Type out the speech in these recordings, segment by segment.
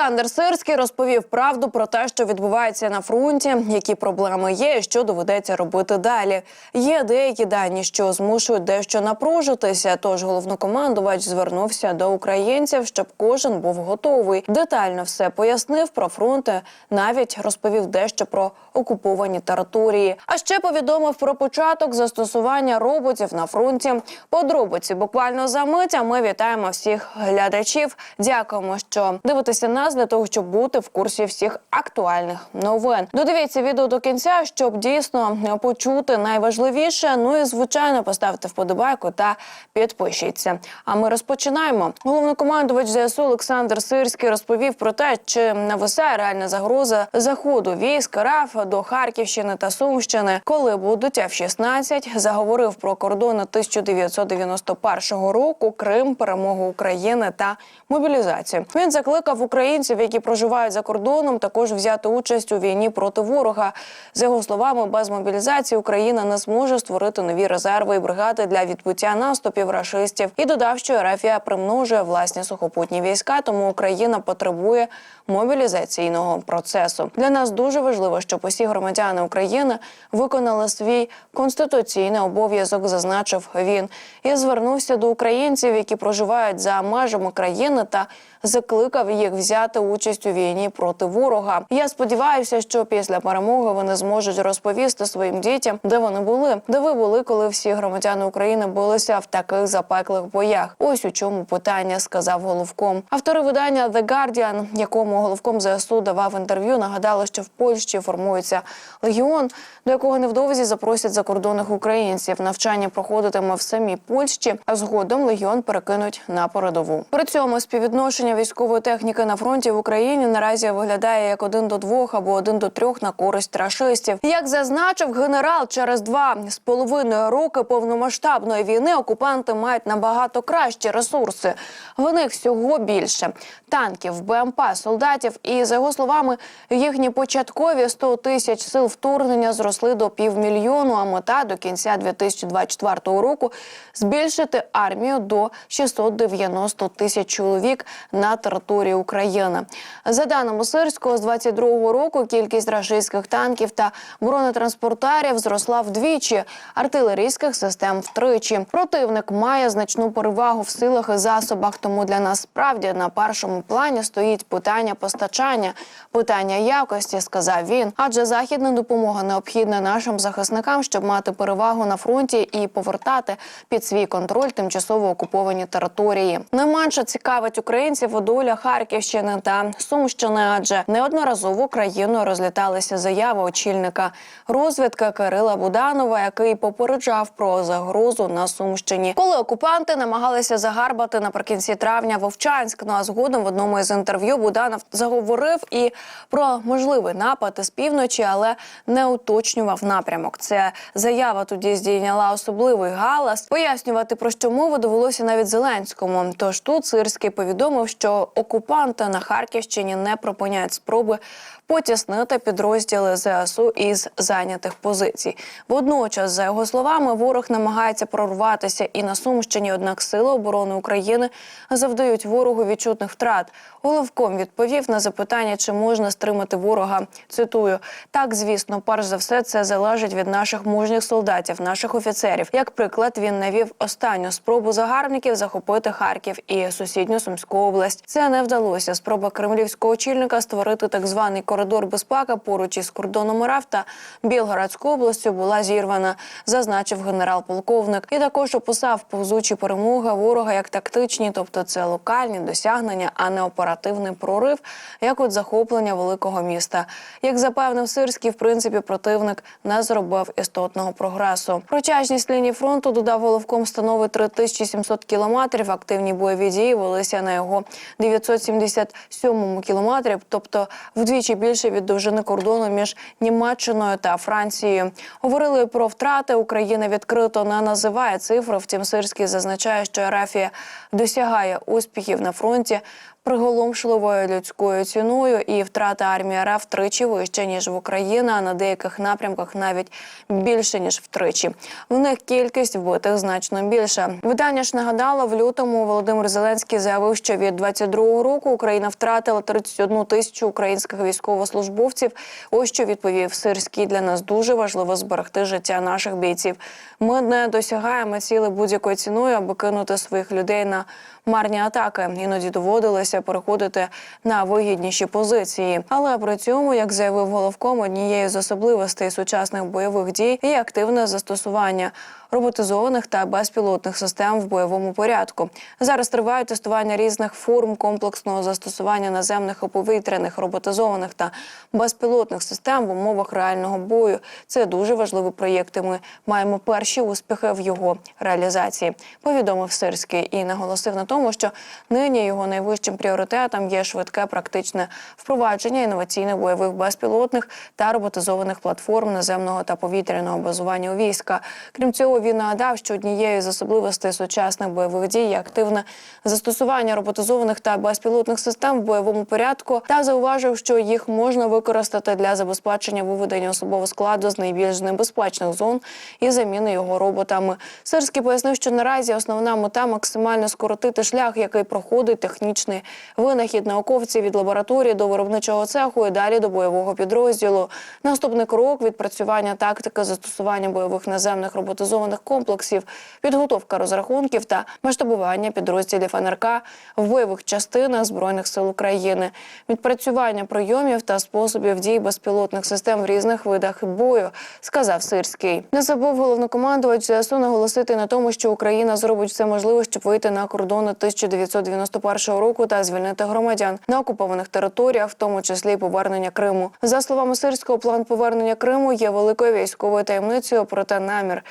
Олександр Сирський розповів правду про те, що відбувається на фронті, які проблеми є, і що доведеться робити далі. Є деякі дані, що змушують дещо напружитися. Тож головнокомандувач звернувся до українців, щоб кожен був готовий. Детально все пояснив про фронти, навіть розповів дещо про окуповані території. А ще повідомив про початок застосування роботів на фронті. Подробиці буквально за мить. А Ми вітаємо всіх глядачів. Дякуємо, що дивитеся нас для того, щоб бути в курсі всіх актуальних новин. Додивіться відео до кінця, щоб дійсно почути найважливіше. Ну і звичайно, поставте вподобайку та підпишіться. А ми розпочинаємо. Головнокомандувач ЗСУ Олександр Сирський розповів про те, чи нависає реальна загроза заходу військ РАФ до Харківщини та Сумщини, коли будуть F-16, заговорив про кордони 1991 року, Крим, перемогу України та мобілізацію. Він закликав українців, які проживають за кордоном, також взяти участь у війні проти ворога. За його словами, без мобілізації Україна не зможе створити нові резерви і бригади для відбиття наступів рашистів. І додав, що Ерафія примножує власні сухопутні війська, тому Україна потребує мобілізаційного процесу. Для нас дуже важливо, щоб усі громадяни України виконали свій конституційний обов'язок, зазначив він, і звернувся до українців, які проживають за межами країни, та закликав їх взяти участь у війні проти ворога. Я сподіваюся, що після перемоги вони зможуть розповісти своїм дітям, де вони були, де ви були, коли всі громадяни України билися в таких запеклих боях. Ось у чому питання сказав головком. Автори видання The Guardian, якому головком ЗСУ давав інтерв'ю, нагадали, що в Польщі формується легіон, до якого невдовзі запросять закордонних українців. Навчання проходитиме в самій Польщі, а згодом легіон перекинуть на передову. При цьому співвідношення військової техніки на фронті в Україні наразі виглядає як один до двох або один до трьох на користь рашистів. Як зазначив генерал, через два з половиною роки повномасштабної війни окупанти мають набагато кращі ресурси. В них всього більше танків, БМП, солдатів. І за його словами, їхні початкові 100 тисяч сил вторгнення зросли до півмільйону. А мета до кінця 2024 року збільшити армію до 690 тисяч чоловік на території України. За даними Сирського, з 22 року кількість рашистських танків та бронетранспортерів зросла вдвічі, артилерійських систем втричі. Противник має значну перевагу в силах і засобах. Тому для нас справді на першому плані стоїть питання постачання, питання якості, сказав він. Адже західна допомога необхідна нашим захисникам, щоб мати перевагу на фронті і повертати під свій контроль тимчасово окуповані території. Не менше цікавить українців доля Харківщини та Сумщини, адже неодноразово країною розліталися заяви очільника розвідки Кирила Буданова, який попереджав про загрозу на Сумщині, коли окупанти намагалися загарбати наприкінці травня Вовчанськ. Ну а згодом в одному із інтерв'ю Буданов заговорив і про можливий напад із півночі, але не уточнював напрямок. Це заява тоді здійняла особливий галас. Пояснювати про що мова довелося навіть Зеленському. Тож тут Сирський повідомив, що окупанти на Харківщині не припиняють спроби потіснити підрозділи ЗСУ із зайнятих позицій. Водночас, за його словами, ворог намагається прорватися і на Сумщині. Однак сили оборони України завдають ворогу відчутних втрат. Головком відповів на запитання, чи можна стримати ворога. Цитую: так, звісно, перш за все, це залежить від наших мужніх солдатів, наших офіцерів. Як приклад, він навів останню спробу загарбників захопити Харків і сусідню Сумську область. Це не вдалося. Спроба кремлівського очільника створити так званий коридор безпеки поруч із кордоном РФ та Білгородською областю була зірвана, зазначив генерал-полковник. І також описав повзучі перемоги ворога як тактичні, тобто це локальні досягнення, а не оперативний прорив, як от захоплення великого міста. Як запевнив Сирський, в принципі, противник не зробив істотного прогресу. Протяжність лінії фронту додав головком становить 3700 кілометрів. Активні бойові дії велися на його 977 кілометрі, тобто вдвічі більше від довжини кордону між Німеччиною та Францією. Говорили про втрати. Україна відкрито не називає цифри. Втім, Сирський зазначає, що Арафія досягає успіхів на фронті. Приголомшливою людською ціною, і втрата армії РФ втричі вища ніж в Україні, а на деяких напрямках навіть більше ніж втричі. В них кількість вбитих значно більша. Видання ж нагадало в лютому. Володимир Зеленський заявив, що від 22-го року Україна втратила 31 тисячу українських військовослужбовців. Ось що відповів Сирський. Для нас дуже важливо зберегти життя наших бійців. Ми не досягаємо цілі будь-якою ціною, аби кинути своїх людей на марні атаки. Іноді доводилося переходити на вигідніші позиції. Але при цьому, як заявив головком, однією з особливостей сучасних бойових дій є активне застосування роботизованих та безпілотних систем в бойовому порядку. Зараз тривають тестування різних форм комплексного застосування наземних і повітряних роботизованих та безпілотних систем в умовах реального бою. Це дуже важливий проєкт. і Ми маємо перші успіхи в його реалізації. Повідомив Сирський і наголосив на тому, що нині його найвищим пріоритетом є швидке практичне впровадження інноваційних бойових безпілотних та роботизованих платформ наземного та повітряного базування у війська. Крім цього, він нагадав, що однією з особливостей сучасних бойових дій є активне застосування роботизованих та безпілотних систем в бойовому порядку та зауважив, що їх можна використати для забезпечення виведення особового складу з найбільш небезпечних зон і заміни його роботами. Сирський пояснив, що наразі основна мета максимально скоротити шлях, який проходить технічний винахід науковців від лабораторії до виробничого цеху і далі до бойового підрозділу. Наступний крок відпрацювання тактики застосування бойових наземних роботизованих комплексів, підготовка розрахунків та масштабування підрозділів НРК в бойових частинах збройних сил України, відпрацювання прийомів та способів дій безпілотних систем в різних видах бою, сказав Сирський. Не забув головнокомандувач ЗСУ наголосити на тому, що Україна зробить все можливе, щоб вийти на кордони 1991 року та звільнити громадян на окупованих територіях, в тому числі повернення Криму. За словами Сирського, план повернення Криму є великою військовою таємницею, проте намір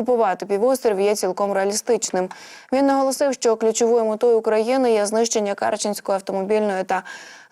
деокупувати півострів є цілком реалістичним. Він наголосив, що ключовою метою України є знищення Карченської автомобільної та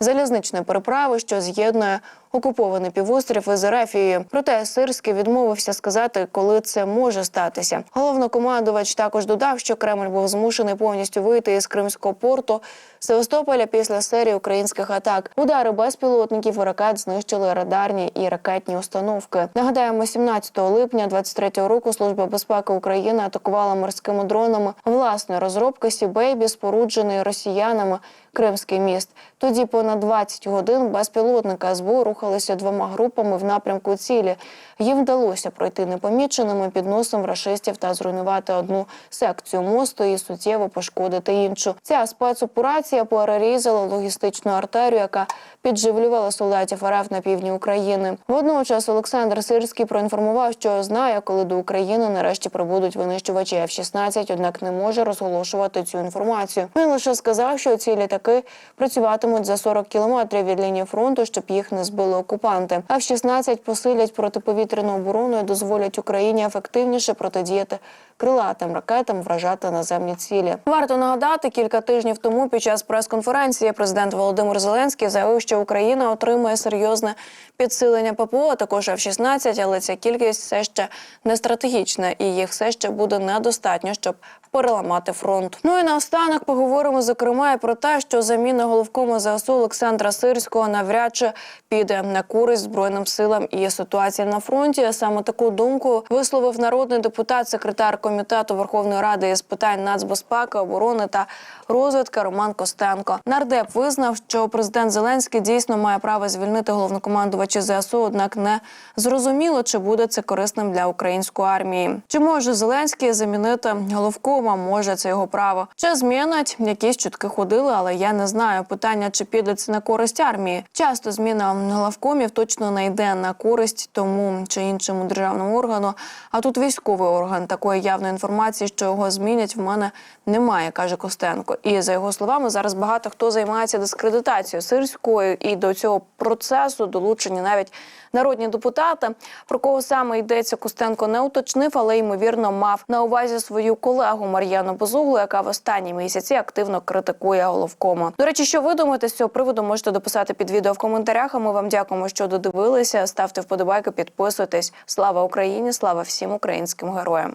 залізничної переправи, що з'єднує окупований півострів із Ерефією. Проте Сирський відмовився сказати, коли це може статися. Головнокомандувач також додав, що Кремль був змушений повністю вийти із Кримського порту Севастополя після серії українських атак. Удари безпілотників і ракет знищили радарні і ракетні установки. Нагадаємо, 17 липня 23-го року Служба безпеки України атакувала морськими дронами власної розробки Сібейбі, споруджений росіянами. Кримський міст. Тоді понад 20 годин безпілотника СБУ рухалися двома групами в напрямку цілі. Їм вдалося пройти непоміченими під носом рашистів та зруйнувати одну секцію мосту і суттєво пошкодити іншу. Ця спецоперація перерізала логістичну артерію, яка підживлювала солдатів РФ на півдні України. Водночас Олександр Сирський проінформував, що знає, коли до України нарешті прибудуть винищувачі F-16, однак не може розголошувати цю інформацію. Він лише сказав, що ці літаки працюватимуть за 40 кілометрів від лінії фронту, щоб їх не збили окупанти. F-16 посилять протиповітряну оборону і дозволять Україні ефективніше протидіяти крилатим ракетам, вражати наземні цілі. Варто нагадати, кілька тижнів тому під час прес-конференції президент Володимир Зеленський заявив, що Україна отримує серйозне підсилення ППО, а також F-16, але ця кількість все ще не стратегічна, і їх все ще буде недостатньо, щоб переламати фронт. Ну і наостанок поговоримо зокрема і про те, що заміна головкому ЗСУ Олександра Сирського навряд чи піде на користь збройним силам і ситуації на фронті. Саме таку думку висловив народний депутат, секретар комітету Верховної Ради із питань нацбезпеки, оборони та розвідки Роман Костенко. Нардеп визнав, що президент Зеленський дійсно має право звільнити головнокомандувача ЗСУ, однак не зрозуміло, чи буде це корисним для української армії. Чи може Зеленський замінити головкома? Може це його право. Чи змінить якісь чутки ходили, але я не знаю. Питання чи піде це на користь армії. Часто зміна головкомів точно не йде на користь тому чи іншому державному органу. А тут військовий орган такої явної інформації, що його змінять, в мене немає, каже Костенко. І за його словами, зараз багато хто займається дискредитацією сирською, і до цього процесу долучені навіть народні депутати. Про кого саме йдеться, Костенко не уточнив, але ймовірно мав на увазі свою колегу Мар'яну Бозуглу, яка в останні місяці активно критикує головкома. До речі, що ви думаєте з цього приводу? Можете дописати під відео в коментарях. А ми вам дякуємо, що додивилися. Ставте вподобайки, підписуйтесь. Слава Україні! Слава всім українським героям!